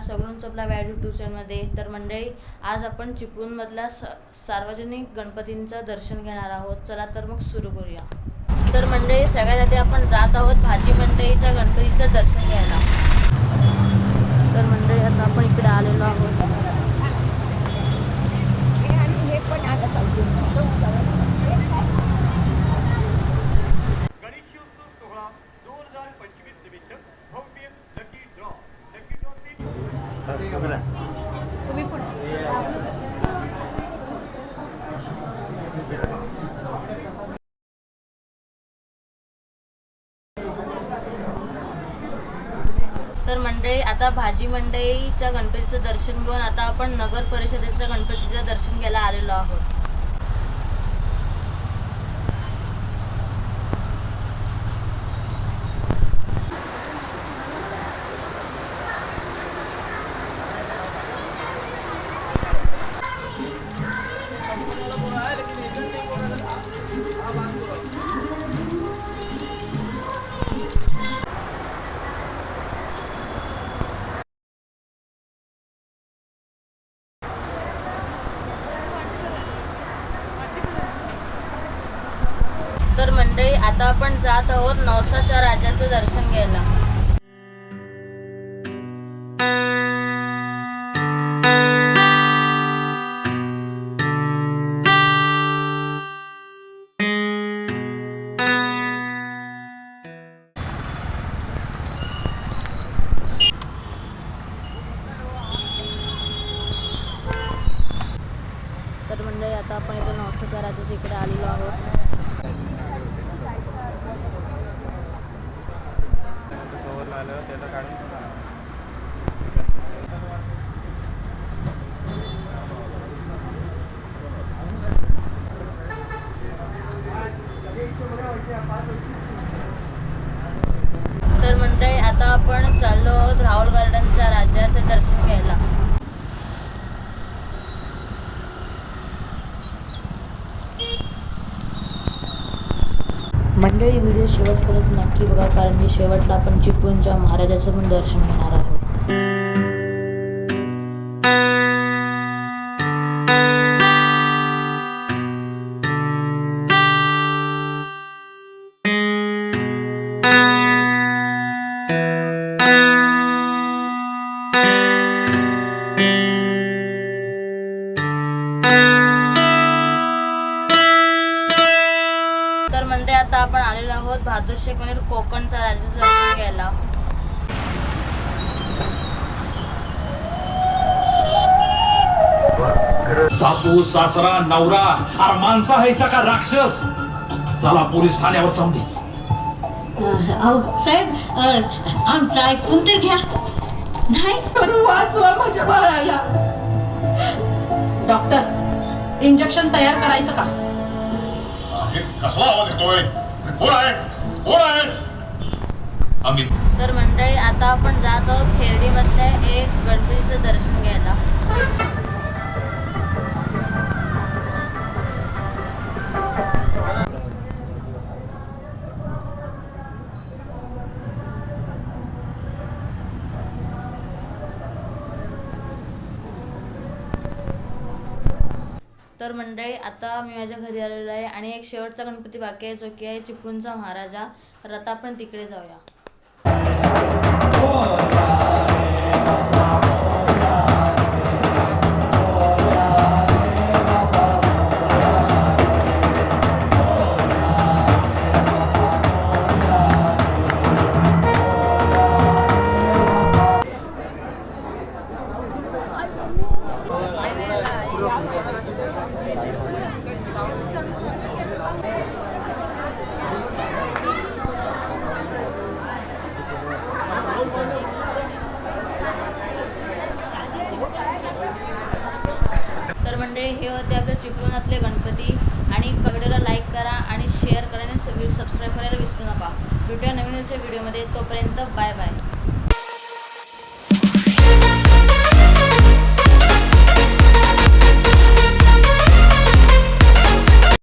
सगळून चपला व्याड ट्यूशनमध्ये. तर मंडळी आज आपण चिपळूणमधल्या स सार्वजनिक गणपतींचं दर्शन घेणार आहोत. चला तर मग सुरू करूया. तर मंडळी सगळ्यात आधी आपण जात आहोत भाजी मंडईच्या गणपतीचं दर्शन घ्यायला. तर मंडळी आता भाजी मंडईच्या गणपतीचं दर्शन घेऊन आता आपण नगर परिषदेचं गणपतीचं दर्शन घ्यायला आलेलो आहोत. तर मंडळी आता आपण जात आहोत नवसाच्या राजाचं दर्शन घ्यायला. तर मंडळी आता आपण इथे नवसाच्या राजाच्या इकडे आलेलो आहोत. तर मंडळी आता आपण चाललो आहोत राहुल गार्डनच्या राज्याचं दर्शन घ्यायला. मंडळी व्हिडिओ शेवटपर्यंत नक्की बघा कारण की शेवटला आपण चिपळूणच्या महाराजाचं पण दर्शन घेणार आहोत. बहादूर शेख मंदिर कोकणचा राज्याचं दर्शन घ्यायला. सासू सासरा नवरा अरे माणसा हैसा का राक्षस? चला पोलीस ठाण्यावर समधीच अहो साहेब आमचं ऐकून तर घ्या. नाही? वाचवा माझ्या बाळाला. डॉक्टर इंजेक्शन तयार करायचं का? हे कसला आवाज येतोय? कोण आहे? आम्ही तर मंडळी आता आपण जात आहोत खेर्डीमधल्या एक गणपतीचं दर्शन घ्यायला. तर मंडळी आता मी माझ्या घरी आलेलो आहे आणि एक शेवटचा गणपती बाकी आहे जो की आहे चिपळूणचा महाराजा. तर आता आपण तिकडे जाऊया. हो, तर मंडळी हे होते आपल्या चिपळूणातले गणपती. आणि व्हिडिओला लाईक करा आणि शेअर करा आणि सबस्क्राईब करायला विसरू नका. भेटूया नवीन व्हिडिओमध्ये तोपर्यंत बाय बाय